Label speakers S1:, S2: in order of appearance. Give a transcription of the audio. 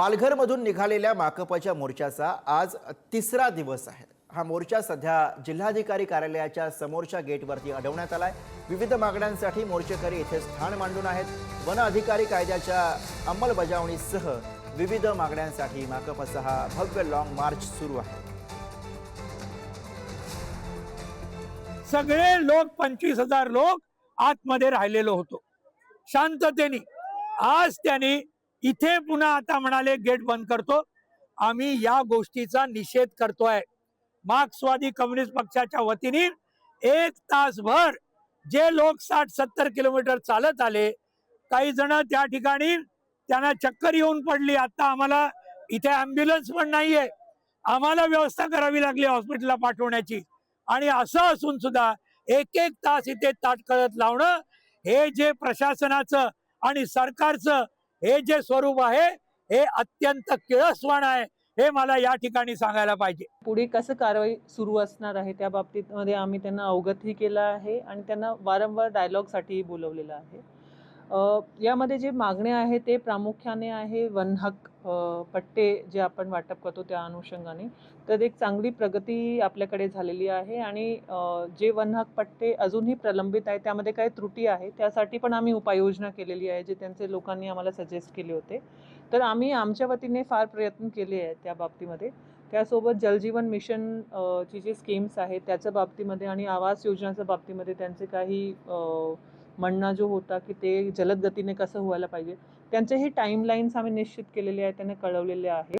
S1: पालघरमधून निघालेल्या माकपच्या मोर्चाचा आज तिसरा दिवस आहे. हा मोर्चा सध्या जिल्हाधिकारी कार्यालयाच्या समोरच्या गेटवरती अडवण्यात आलाय. विविध मागण्यांसाठी मोर्चेकरी इथे स्थान मांडून आहेत. वन अधिकारी कायद्याच्या अंमलबजावणीसह विविध मागण्यांसाठी माकपचा हा भव्य लॉंग मार्च सुरू आहे.
S2: सगळे लोक पंचवीस हजार लोक आतमध्ये राहिलेलो होतो. शांततेने. आज त्यांनी इथे पुन्हा आता म्हणाले गेट बंद करतो. आम्ही या गोष्टीचा निषेध करतोय. मार्क्सवादी कम्युनिस्ट पक्षाच्या वतीने एक तासभर जे लोक साठ सत्तर किलोमीटर चालत आले काही जण त्या ठिकाणी त्यांना चक्कर येऊन पडली. आता आम्हाला इथे ॲम्ब्युलन्स पण नाहीये. आम्हाला व्यवस्था करावी लागली हॉस्पिटलला पाठवण्याची. आणि असं असून सुद्धा एक एक तास इथे ताटकळत लावणं हे जे प्रशासनाचं आणि सरकारचं हे जे स्वरूप आहे हे अत्यंत किळसवाण आहे. हे मला या ठिकाणी सांगायला पाहिजे.
S3: पुढे कसं कारवाई सुरू असणार आहे त्या बाबतीत मध्ये आम्ही त्यांना अवगतही केलं आहे आणि त्यांना वारंवार डायलॉगसाठीही बोलवलेलं आहे. यामध्ये जे मागण्या आहे ते प्रामुख्याने आहे वनहक अ, पट्टे जे आपण वाटप करतो त्या अनुषंगाने. तर एक चांगली प्रगती आपल्याकडे झालेली आहे आणि जे जे वनहक पट्टे अजूनही प्रलंबित आहे त्यामध्ये काही त्रुटी आहे त्यासाठी पण आम्ही उपाययोजना केलेली आहे जे त्यांचे लोकांनी आम्हाला सजेस्ट केले होते. तर आम्ही आमच्या वतीने फार प्रयत्न केले आहेत त्या बाबतीमध्ये. त्यासोबत जलजीवन मिशन ची जी स्कीम्स आहेत त्याच्या बाबतीमध्ये आणि आवास योजनाच्या बाबतीमध्ये त्यांचे काही म्हणणं जो होता की ते जलद गतीने कसं व्हायला पाहिजे त्यांचे हे टाईमलाईन्स आम्ही निश्चित केलेले आहेत त्यांना कळवलेले आहे